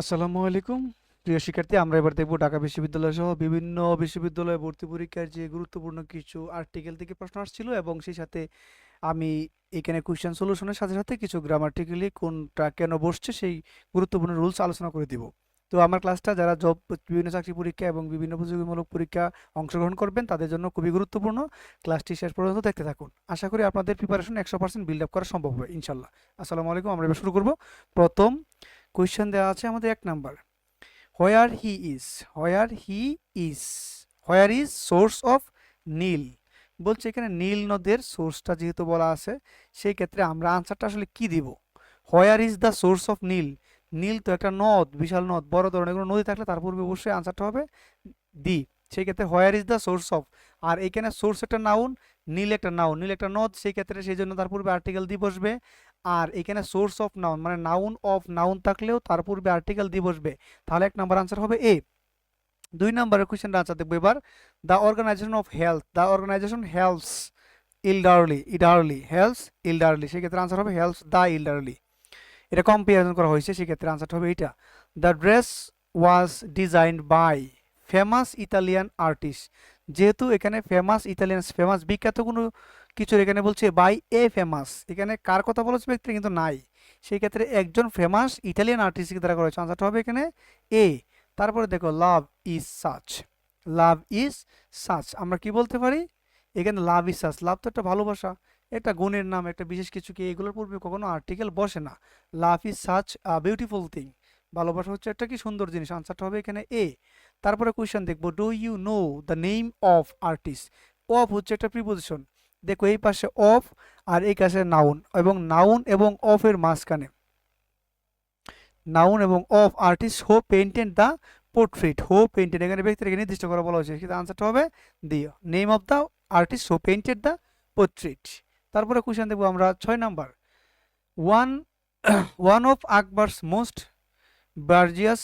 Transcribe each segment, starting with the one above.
আসসালামু আলাইকুম। প্রিয় শিক্ষার্থী, আমরা এবার দেখব ঢাকা বিশ্ববিদ্যালয় সহ বিভিন্ন বিশ্ববিদ্যালয়ে ভর্তি পরীক্ষার যে গুরুত্বপূর্ণ কিছু আর্টিকেল থেকে প্রশ্ন আসছিল এবং সেই সাথে আমি এখানে কোশ্চেন সলিউশনের সাথে সাথে কিছু গ্রামাটিক্যালি কোনটা কেন বসছে সেই গুরুত্বপূর্ণ রুলস আলোচনা করে দিব। তো আমার ক্লাসটা যারা জব বিভিন্ন চাকরি পরীক্ষা এবং বিভিন্ন প্রতিযোগিতামূলক পরীক্ষা অংশগ্রহণ করবেন, তাদের জন্য খুবই গুরুত্বপূর্ণ। ক্লাসটি শেষ পর্যন্ত দেখতে থাকুন। আশা করি আপনাদের প্রিপারেশন একশো পার্সেন্ট বিল্ড আপ করা সম্ভব হবে ইনশাল্লাহ আসসালামু আলাইকুম, আমরা এবার শুরু করব। প্রথম কোয়েশ্চেন দেওয়া আছে আমাদের এক number where he is where he is where is source of Nile বলছে এখানে নীল নদের সোর্সটা যেহেতু বলা আছে, সেই ক্ষেত্রে আমরা আনসারটা আসলে কি দিব? Where is the source of Nile Nile তো একটা নদ, বিশাল নদ, বড় ধরনের কোনো নদী থাকলে তার পূর্বে অবশ্যই আনসারটা হবে দি সেই ক্ষেত্রে where is the source of আর এখানে সোর্স একটা নাউন নীল একটা নাউন নীল একটা নদ, সেই ক্ষেত্রে সেই জন্য তার পূর্বে আর্টিকেল দিয়ে বসবে। আর এখানে সোর্স অফ নাউন মানে নাউন অফ নাউন থাকলেও তার পূর্বে আর্টিকেল দিয়ে বসবে। তাহলে এক নাম্বার আনসার হবে এ দুই নম্বরের কোয়েশ্চেনটা আনসার দেখব এবার। The organization of health the organization healths elderly elderly healths elderly সেক্ষেত্রে আনসার হবে হেলথস দ্য ইলডারলি এটা কম্পারিজন করা হয়েছে, সেক্ষেত্রে আনসারটা হবে এইটা। The dress was designed by famous Italian artist যেহেতু এখানে ফেমাস ইতালিয়ান ফেমাস বিখ্যাত কোনো কিছুর এখানে বলছে বাই এ ফেমাস এখানে কার কথা বলেছে ব্যক্তি কিন্তু নাই। সেই ক্ষেত্রে একজন ফেমাস ইটালিয়ান আর্টিস্টকে দ্বারা করা হয়েছে। আনসারটা হবে এখানে এ তারপরে দেখো love is such love is such আমরা কি বলতে পারি? এখানে লাভ ইজ সাচ লাভ তো একটা ভালোবাসা একটা গুণের নাম, একটা বিশেষ কিছু কি এগুলোর পূর্বে কখনো আর্টিকেল বসে না। Love is such beautiful thing ভালোবাসা হচ্ছে একটা কি সুন্দর জিনিস। আনসারটা হবে এখানে এ তারপরে কোয়েশ্চেন দেখব do you know the name of artist of হচ্ছে একটা প্রিপোজিশন দেখো এই পাশে অফ আর এই পাশে নাউন এবং নাউন এবং অফের মাঝখানে। নাউন এবং of artist who painted the portrait who painted এখানে ব্যক্তিকে নির্দিষ্ট করা বলা হয়েছে, কিন্তু আনসারটা হবে the name of the artist who painted the portrait তারপরে কোশ্চেন দেখব আমরা, ছয় number one one of Akbar's most বার্জিয়াস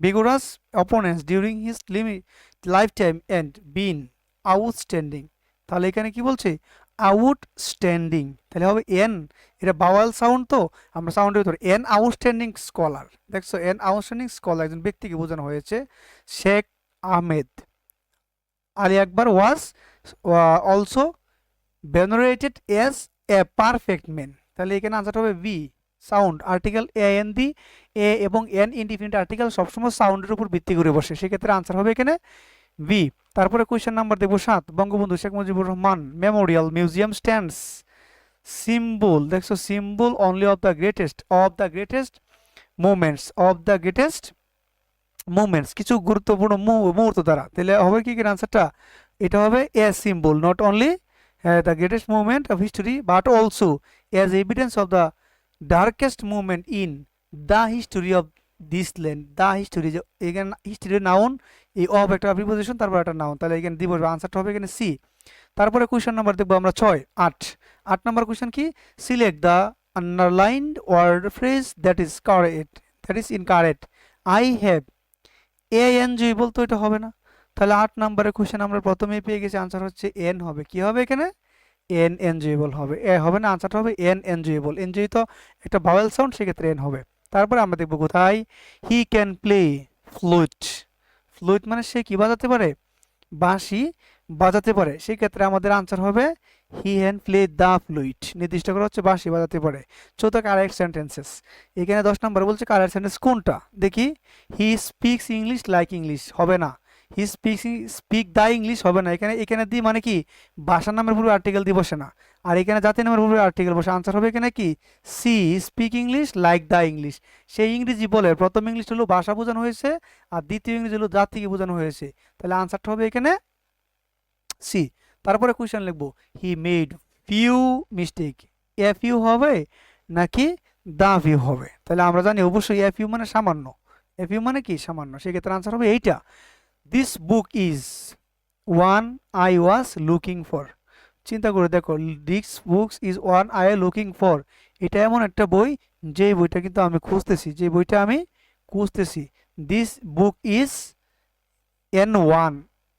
vigorous opponents during his lifetime and been outstanding. তাহলে এখানে কি বলছে? আউটস্ট্যান্ডিং তাহলে হবে এন এটা বাওয়াল সাউন্ড তো, আমরা সাউন্ডের ভিতরে এন আউটস্ট্যান্ডিং স্কলার দেখছ এন আউটস্ট্যান্ডিং স্কলার একজন ব্যক্তিকে বোঝানো হয়েছে, Sheikh Ahmed. Ali Akbar was also venerated as a perfect man তাহলে এখানে আনসারটা হবে B sound, article a an the a এবং এন ইনডিফিনিট আর্টিকেল সবসময় সাউন্ডের উপর ভিত্তি করে বসে। সেক্ষেত্রে আনসার হবে এখানে বি তারপরে কোয়েশ্চেন নাম্বার দেখব সাত। Bangabandhu Sheikh Mujibur Rahman memorial museum stands symbol দেখছ? Symbol only of the greatest of the greatest movements of the greatest movements কিছু গুরুত্বপূর্ণ মুহূর্ত দ্বারা। তাহলে হবে কি আনসারটা এটা হবে a symbol not only the greatest movement of history but also as evidence of the darkest movement in the history of this land the history এখানে হিস্টোরির নাউন এই অফ একটা প্রিপোজিশন তারপর একটা নাউন তাহলে এখানে দিব আনসারটা হবে এখানে সি তারপরে কোয়েশ্চেন নাম্বার দেখব আমরা ছয়, আট। আট নাম্বার কোয়েশ্চেন কি? Select the underlined word phrase that is correct that is incorrect I have a an জুইবল বলতো এটা হবে না। তাহলে আট নাম্বারের কোয়েশ্চেন আমরা প্রথমেই পেয়ে গেছি। আনসার হচ্ছে এন হবে। কি হবে এখানে? এন এনজয়েবল হবে। এ হবে না, আনসারটা হবে এন এনজয়েবল এনজয় তো একটা ভাওয়েল সাউন্ড সেক্ষেত্রে এন হবে। তারপরে আমরা দেখব কোথায়? হি ক্যান প্লে ফ্লুইট ফ্লুইট মানে সে কি বাজাতে পারে? বাঁশি বাজাতে পারে। সেই ক্ষেত্রে আমাদের আনসার হবে হি হ্যান প্লে দ্য ফ্লুইট নির্দিষ্ট করা হচ্ছে বাঁশি বাজাতে পারে। চৌথ কারেক্ট সেন্টেন্সেস এখানে দশ নম্বর বলছে কারেক্ট সেন্টেন্স কোনটা? দেখি। He speaks English like English হবে না। He speak speak the English হবে না। এখানে এখানে দি মানে কি? ভাষার নামের পূর্বে আর্টিকেল দিয়ে বসে না। আর এখানে জাতি নামের পূর্বে আর্টিকেল বসে। আনসার হবে এখানে কি? C speak English like the English সেই ইংরেজি বলে, প্রথম ইংলিশ হলো ভাষা বোঝানো হয়েছে, আর দ্বিতীয় ইংরেজি হলো জাতিকে বোঝানো হয়েছে। তাহলে আনসারটা হবে এখানে সি তারপরে কোয়েশ্চেন লিখব। He made few mistake a few হবে নাকি দা ভিউ হবে? তাহলে আমরা জানি অবশ্যই এফ ইউ মানে সামান্য। এফ ইউ মানে কি? সামান্য। সেক্ষেত্রে আনসার হবে এইটা। This book is one I was looking for চিন্তা করে দেখো this books is one I looking for এটা এমন একটা বই যে বইটা কিন্তু আমি খুঁজতেছি যে বইটা আমি খুঁজতেছি। This book is an one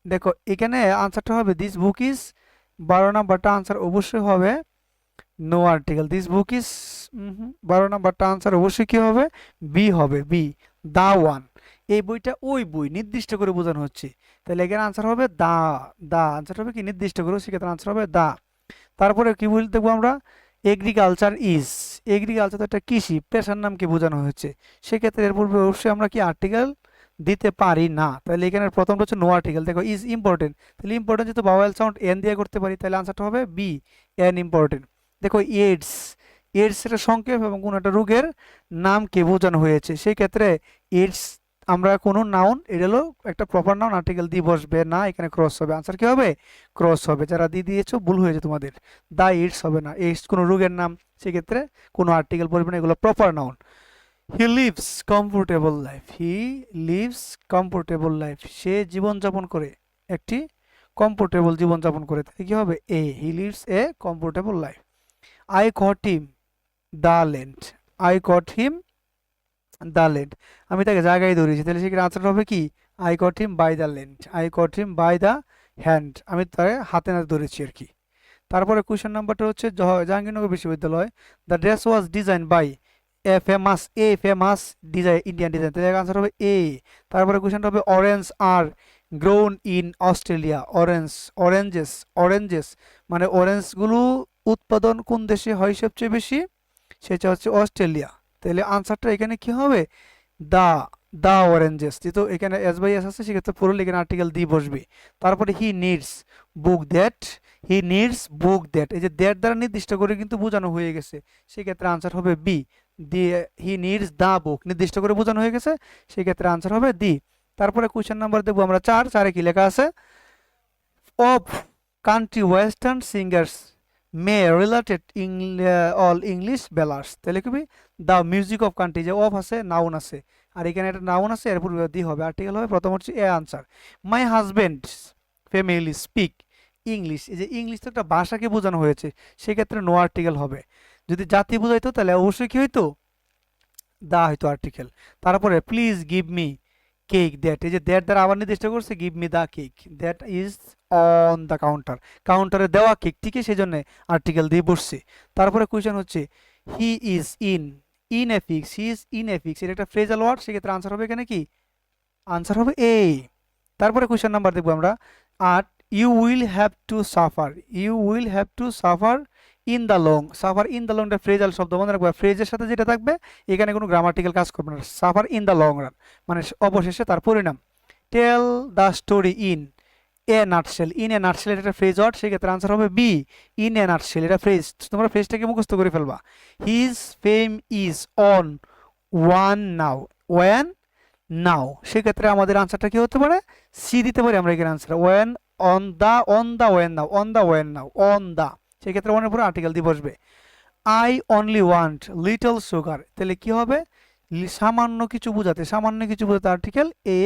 দেখো, এখানে আনসারটা হবে দিস বুক ইজ বারো নাম্বারটা আনসার অবশ্যই হবে no article this book is বারো নাম্বারটা আনসার অবশ্যই কি হবে? বি হবে বি দা ওয়ান এই বইটা ওই বই, নির্দিষ্ট করে বোঝানো হচ্ছে। তাহলে এখানে আনসার হবে দা দা। আনসার হবে কি? নির্দিষ্ট করে। সেক্ষেত্রে আনসার হবে দা। তারপরে কি বলতে দেখব আমরা? এগ্রিকালচার ইজ এগ্রিকালচার একটা কৃষি, পেশার নামকে বোঝানো হচ্ছে। সেক্ষেত্রে এর পূর্বে অবশ্যই আমরা কি আর্টিকেল দিতে পারি না? তাহলে এখানে প্রথমটা হচ্ছে নো আর্টিকেল দেখো ইজ ইম্পর্টেন্ট তাহলে ইম্পর্টেন্ট যেহেতু বাওয়েল সাউন্ড এন দিয়ে করতে পারি, তাহলে আনসারটা হবে বি এন ইম্পর্টেন্ট দেখো এইডস এইডস এটা সংক্ষেপ এবং কোনো একটা রোগের নামকে বোঝানো হয়েছে। সেই ক্ষেত্রে এইডস আমরা কোনো নাউন এটা হলো একটা প্রপার নাউন আর্টিকেল দিয়ে বসবে না, এখানে ক্রস হবে। আনসার কি হবে? ক্রস হবে। যারা দিয়ে দিয়েছ, ভুল হয়েছে তোমাদের। দা এইডস হবে না। এইডস কোনো রোগের নাম, সেক্ষেত্রে কোনো আর্টিকেল পড়বে না, এগুলো proper noun he lives comfortable life he lives comfortable life সে জীবনযাপন করে একটি কমফোর্টেবল জীবনযাপন করে। তাহলে কি হবে? A he lives a comfortable life I caught him the land I caught him the land আমি তাকে জায়গায় ধরেছি তাহলে সেখানে আনসার হবে কি? I caught him by the land I caught him by the hand আমি তাকে হাতে নাতে ধরেছি আর কি। তারপরে কোয়েশ্চেন নাম্বারটা হচ্ছে জাহাঙ্গীরনগর বিশ্ববিদ্যালয়। The dress was design by a famous a famous design Indian design তাহলে আনসার হবে এ তারপরে কোয়েশ্চেনটা হবে orange are grown in Australia orange oranges oranges মানে অরেঞ্জগুলো উৎপাদন কোন দেশে হয় সবচেয়ে বেশি? সেটা হচ্ছে অস্ট্রেলিয়া। তাহলে আনসারটা এখানে কি হবে? দা দা অরেঞ্জেস যেহেতু এখানে এস বাই এস আছে, সেক্ষেত্রে পুরো এখানে আর্টিকেল দিয়ে বসবে। তারপরে he needs book that he needs book that এই যে দ্যাট দ্বারা নির্দিষ্ট করে কিন্তু বোঝানো হয়ে গেছে। সেক্ষেত্রে আনসার হবে বি দি হি নিডস দা বুক নির্দিষ্ট করে বোঝানো হয়ে গেছে। সেক্ষেত্রে আনসার হবে দি তারপরে কোয়েশ্চেন নাম্বার দেখব আমরা চার। চারে কি লেখা আছে? Of country western singers may related all English ballads তাহলে কি দ্য মিউজিক অফ কান্ট্রি যে অফ আছে নাউন আছে। আর এখানে একটা নাউন আছে এর পূর্বে দি হবে। আর্টিকেল হবে, প্রথম হচ্ছে A answer my husband family speak English এই যে ইংলিশ তো একটা ভাষাকে বোঝানো হয়েছে, সেক্ষেত্রে নো আর্টিকেল হবে। যদি জাতি বোঝাইতো, তাহলে অবশ্যই কি হইতো? দা হইতো আর্টিকেল তারপরে please give me cake that এই যে দ্যাট দ্বারা আবার নির্দিষ্ট করছে give me the cake that is on the counter কাউন্টারে দেওয়া কেক কেকটিকে সেই জন্য আর্টিকেল দিয়ে বসছে। তারপরে কোয়েশ্চেন হচ্ছে he is in in a fix he is in a fix এটা একটা ফ্রেজাল ওয়ার্ড সেক্ষেত্রে আনসার হবে এখানে কি? আনসার হবে এ তারপরে কোয়েশ্চেন নাম্বার দেখব আমরা। আট you will have to suffer you will have to suffer in the long suffer in the লংটা phrasal শব্দ, মনে রাখবে ফ্রেজের সাথে যেটা থাকবে, এখানে কোনো গ্রামাটিক্যাল কাজ করবে না। Suffer in the long run মানে অবশেষে তার পরিণাম। Tell the story in a nutshell in a nutshell এটা ফ্রেজ ওয়ার্ড সেক্ষেত্রে আনসার হবে বি ইন এ নাটশেল এটা ফ্রেজ তোমরা ফ্রেজটাকে মুখস্থ করে ফেলবা। His fame is on wane now wane now সেক্ষেত্রে আমাদের আনসারটা কি হতে পারে? সি দিতে পারি আমরা এখানে answer one on the on the one now on the one now on the সেক্ষেত্রে ওয়ানের পরে আর্টিকেল দিয়ে বসবে। I only want little sugar তাহলে কি হবে? সামান্য কিছু বোঝাতে, সামান্য কিছু বোঝাতে আর্টিকেল এ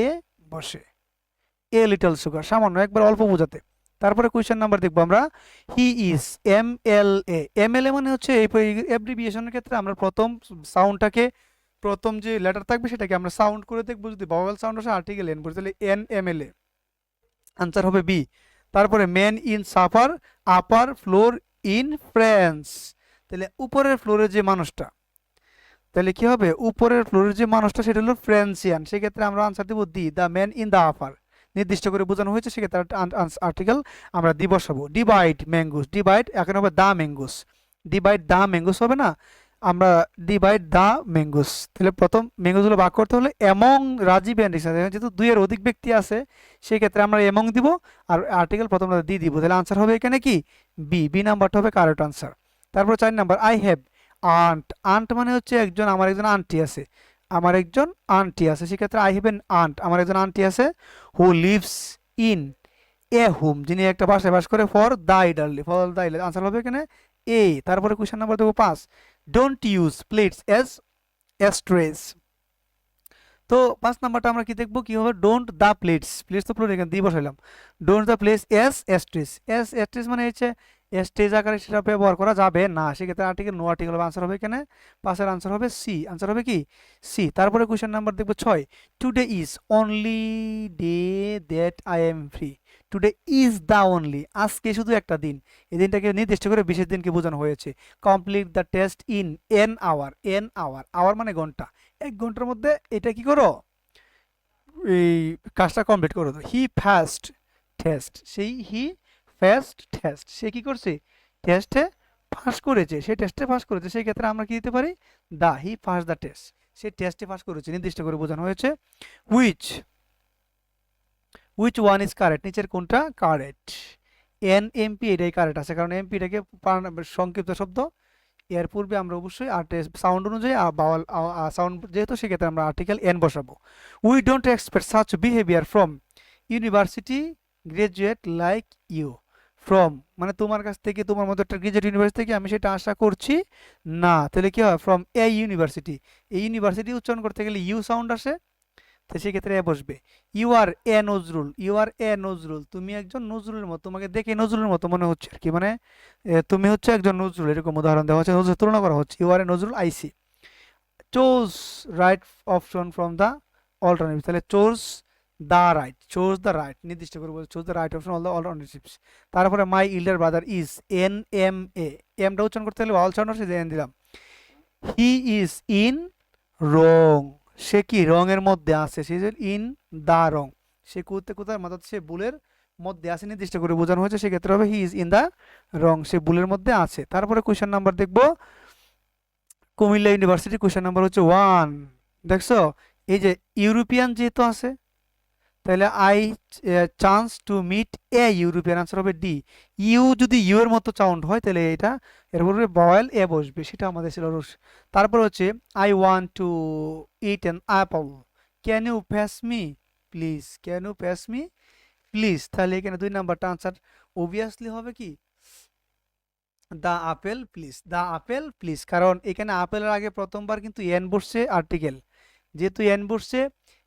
বসে। এ লিটল সুগার সামান্য, একবার অল্প বোঝাতে। তারপরে কোয়েশ্চেন নাম্বার দেখব আমরা। He is M L A M L A মানে হচ্ছে এই অ্যাব্রিভিয়েশনের ক্ষেত্রে আমরা প্রথম সাউন্ডটাকে প্রথম যে লেটার থাকবে সেটাকে আমরা সাউন্ড করে দেখব। যদি বাওয়েল সাউন্ড আসে আর্টিকেল এন বসে তাহলে an M L A answer হবে বি তারপরে men in suffer upper floor in friends, তাহলে উপরের ফ্লোরের যে মানুষটা, তাহলে কি হবে? উপরের ফ্লোরের যে মানুষটা, সেটা হলো ফ্রেন্সিয়ান। সেক্ষেত্রে আমরা আনসার দেবো the the man in the upper নির্দিষ্ট করে বোঝানো হয়েছে, সেক্ষেত্রে আর্টিকেল আমরা দি বসাবো। ডিভাইড ম্যাঙ্গুস ডিভাইড এখন হবে the mongoose divide the mongoose হবে না? আমরা ডিভাইড দ্য ম্যাঙ্গুস তাহলে প্রথম ম্যাঙ্গুসগুলো ভাগ করতে হলে এমং রাজীব অ্যান্ড রিক্সা যেহেতু দুইয়ের অধিক ব্যক্তি আছে সেই ক্ষেত্রে আমরা এমং দিব আর আর্টিকেল প্রথম আমরা দি দিব। তাহলে আনসার হবে এখানে কি? বি বি নাম্বারটা হবে কারেক্ট আনসার তারপর চার number I have aunt aunt মানে হচ্ছে একজন, আমার একজন আন্টি আছে। আমার একজন আন্টি আছে। সেক্ষেত্রে আই হ্যাভ এন আন্ট আমার একজন আন্টি আছে who lives in a home যিনি একটা বাসায় বাস করে for the elderly for elderly answer হবে এখানে এ তারপরে কোয়েশ্চেন নাম্বার দেখো পাঁচ। Don't use plates as ashtrays তো পাঁচ নাম্বারটা আমরা কি দেখব? কি হবে? ডোন্ট দ্য প্লেটস প্লেটস তো প্লেট এখানে দিয়ে বসাইলাম। Don't the place as ashtrays as ashtrays মানে হচ্ছে স্টেজ আকারে সেটা ব্যবহার করা যাবে না। সেক্ষেত্রে আর্টিকেল নো আর্টিকেল আনসার হবে এখানে। পাঁচের আনসার হবে সি আনসার হবে কি? সি তারপরে কোয়েশ্চেন নাম্বার দেখব ছয়। Today is only day that I am free today is the only আজকে শুধু একটা দিন। এই দিনটাকে নির্দিষ্ট করে বিশেষ দিনকে বোঝানো হয়েছে। Complete the test in an hour an hour hour মানে ঘণ্টা। এক ঘণ্টার মধ্যে এটা কি করো? এই কাজটা কমপ্লিট করো। হি ফার্স্ট টেস্ট সেই হি ফার্স্ট টেস্ট সে কি করছে? টেস্টে পাস করেছে, সে টেস্টে পাস করেছে, সেই ক্ষেত্রে আমরা কি দিতে পারি? The he pass the test সে টেস্টে পাস করেছে, নির্দিষ্ট করে বোঝানো হয়েছে। Which which one is correct নিচের কোনটা কারেক্ট এন এমপি এটাই কারেক্ট আছে। কারণ এমপিটাকে সংক্ষিপ্ত শব্দ। এর পূর্বে আমরা অবশ্যই আর্টে সাউন্ড অনুযায়ী বাওয়াল সাউন্ড যেহেতু সেক্ষেত্রে আমরা আর্টিকেল এন বসাবো। We don't expect such behaviour from university graduate like you from মানে তোমার কাছ থেকে, তোমার মতো একটা গ্রাজুয়েট ইউনিভার্সিটি থেকে আমি সেটা আশা করছি না। তাহলে কী হয়? ফ্রম এ ইউনিভার্সিটি এই ইউনিভার্সিটি উচ্চারণ করতে গেলে ইউ সাউন্ড আসে। তো সেক্ষেত্রে এ বসবে। You are a Nazrul you are a Nazrul, তুমি একজন নজরুলের মতো, তোমাকে দেখে নজরুলের মতো মনে হচ্ছে আর কি। মানে তুমি হচ্ছে একজন নজরুল, এরকম উদাহরণ দেওয়া হচ্ছে, নজরুল তুলনা করা হচ্ছে। You are a Nazrul IC choose right option from the alternative তাহলে choose the right choose the right নির্দিষ্ট করে বলছে choose the right option all the alternatives তারপরে my elder brother is an M A এমটা উচ্চারণ করতে হলে অল সাউন্ড দিলাম। হি is in রং সে কি রঙের মধ্যে আছে? সে ইন দা রং। সে কোথায় কোথায় মাথা সে বুলের মধ্যে আছে, নির্দিষ্ট করে বোঝানো হয়েছে, সেক্ষেত্রে হবে হি ইজ ইন দা রং। সে বুলের মধ্যে আছে। তারপরে কোয়েশ্চেন নাম্বার দেখব। কুমিল্লা ইউনিভার্সিটি কোয়েশ্চেন নাম্বার হচ্ছে ওয়ান। দেখছ? এই যে ইউরোপিয়ান যেহেতু আছে তাহলে I chance to meet a European answer হবে ডি ইউ যদি ইউ এর মতো সাউন্ড হয়, তাহলে এটা এর বয়েল এ বসবে, সেটা আমাদের ছিল রুশ। তারপর হচ্ছে I want to eat an apple can you pass me please can you pass me please তাহলে এখানে দুই নাম্বারটা আনসার অবভিয়াসলি হবে কি? The apple please the apple please কারণ এখানে আপেলের আগে প্রথমবার কিন্তু এন বসছে আর্টিকেল যেহেতু এন বসছে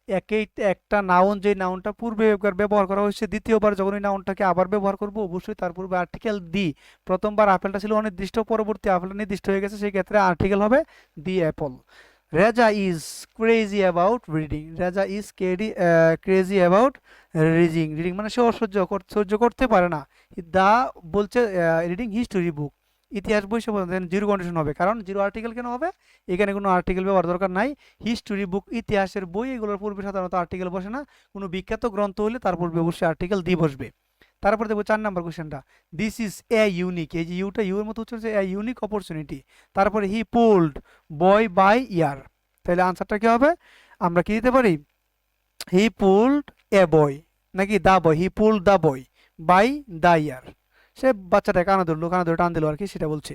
একই একটা নাউন যে নাউনটা পূর্বে একবার ব্যবহার করা হয়েছে, দ্বিতীয়বার যখন ওই নাউনটাকে আবার ব্যবহার করব, অবশ্যই তার পূর্বে আর্টিকেল দি প্রথমবার আপেলটা ছিল অনির্দিষ্ট, পরবর্তী আপেলটা নির্দিষ্ট হয়ে গেছে সেই ক্ষেত্রে আর্টিকেল হবে the apple Reza is crazy about reading Reza is KD crazy about reading reading মানে সে অসহ্য সহ্য করতে পারে না। দা বলছে রিডিং হিস্টোরি বুক ইতিহাস বই সে জিরো কন্ডিশন হবে। কারণ জিরো আর্টিকেল কেন হবে? এখানে কোনো আর্টিকেল ব্যবহার দরকার নাই। হিস্টোরি বুক ইতিহাসের বই, এগুলোর পূর্বে সাধারণত আর্টিকেল বসে না। কোনো বিখ্যাত গ্রন্থ হলে তার পূর্বে অবশ্যই আর্টিকেল দিয়ে বসবে। তারপর দেখব চার নাম্বার কোশ্চেনটা দিস ইজ এ ইউনিক এই যে ইউটা ইউর মতো হচ্ছে এ ইউনিক অপরচুনিটি তারপরে হি পুলড বয় বাই ইয়ার তাহলে আনসারটা কি হবে? আমরা কি দিতে পারি? হি পুলড এ বয় নাকি দা বয় হি pulled the boy by the ইয়ার সে বাচ্চাটাকে কানা ধরলো, কানা ধরে টান দিল আর কি, সেটা বলছে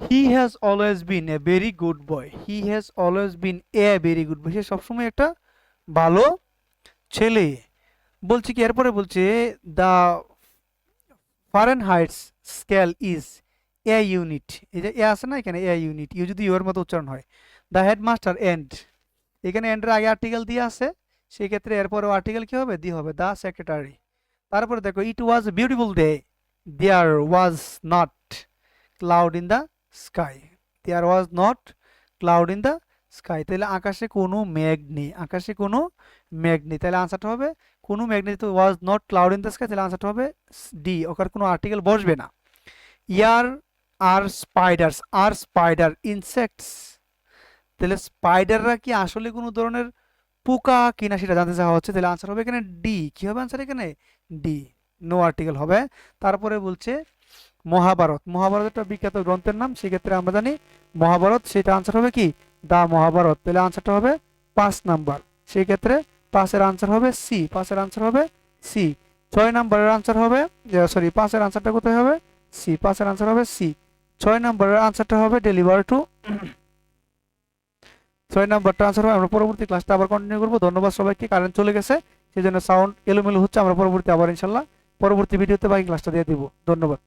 he has always been a very good boy he has always been a very good boy সে সবসময় একটা ভালো ছেলে। বলছি কি, এরপরে বলছে the Fahrenheit scale is a unit এই যে এ আছে না এখানে এ ইউনিট ইউ যদি ইউর মতো উচ্চারণ হয় দ্য হেডমাস্টার এন্ড এখানে এন্ডের আগে আর্টিকেল দিয়ে আছে সেই ক্ষেত্রে এরপরেও আর্টিকেল কি হবে? দি হবে দ্য সেক্রেটারি তারপরে দেখো it was beautiful day there was not cloud in the sky there was not cloud in the sky তাহলে আকাশে কোনো মেঘ নেই। আকাশে কোনো মেঘ নেই। তাহলে আনসারটা হবে, কোনো মেঘ নেই তো was not cloud in the sky তাহলে আনসারটা হবে ডি ওখানে কোনো আর্টিকেল বসবে না। ইয়ার are spiders are spider insects তাহলে স্পাইডাররা কি আসলে কোনো ধরনের পোকা কিনা সেটা জানতে চাওয়া হচ্ছে। তাহলে আনসার হবে এখানে ডি কি হবে আনসার এখানে? ডি নো আর্টিকেল হবে। তারপরে বলছে মহাভারত। মহাভারত একটা বিখ্যাত গ্রন্থের নাম, সেক্ষেত্রে আমরা জানি মহাভারত, সেটা আনসার হবে কি? দা মহাভারত। তাহলে আনসারটা হবে পাঁচ নাম্বার। সেই ক্ষেত্রে পাঁচের আনসার হবে সি পাঁচের আনসার হবে সি ছয় নাম্বারের আনসার হবে সরি পাঁচের আনসারটা কোথায় হবে? সি পাঁচের আনসার হবে সি ছয় নাম্বারের আনসারটা হবে ডেলিভার টু ছয় নাম্বারটা আনসার হবে। আমরা পরবর্তী ক্লাসটা আবার কন্টিনিউ করব। ধন্যবাদ সবাইকে। কারেন্ট চলে গেছে সেই জন্য সাউন্ড এলোমেলো হচ্ছে। আমরা পরবর্তী আবার ইনশাল্লাহ পরবর্তী ভিডিওতে বাকি ক্লাসটা দিয়ে দিব। ধন্যবাদ।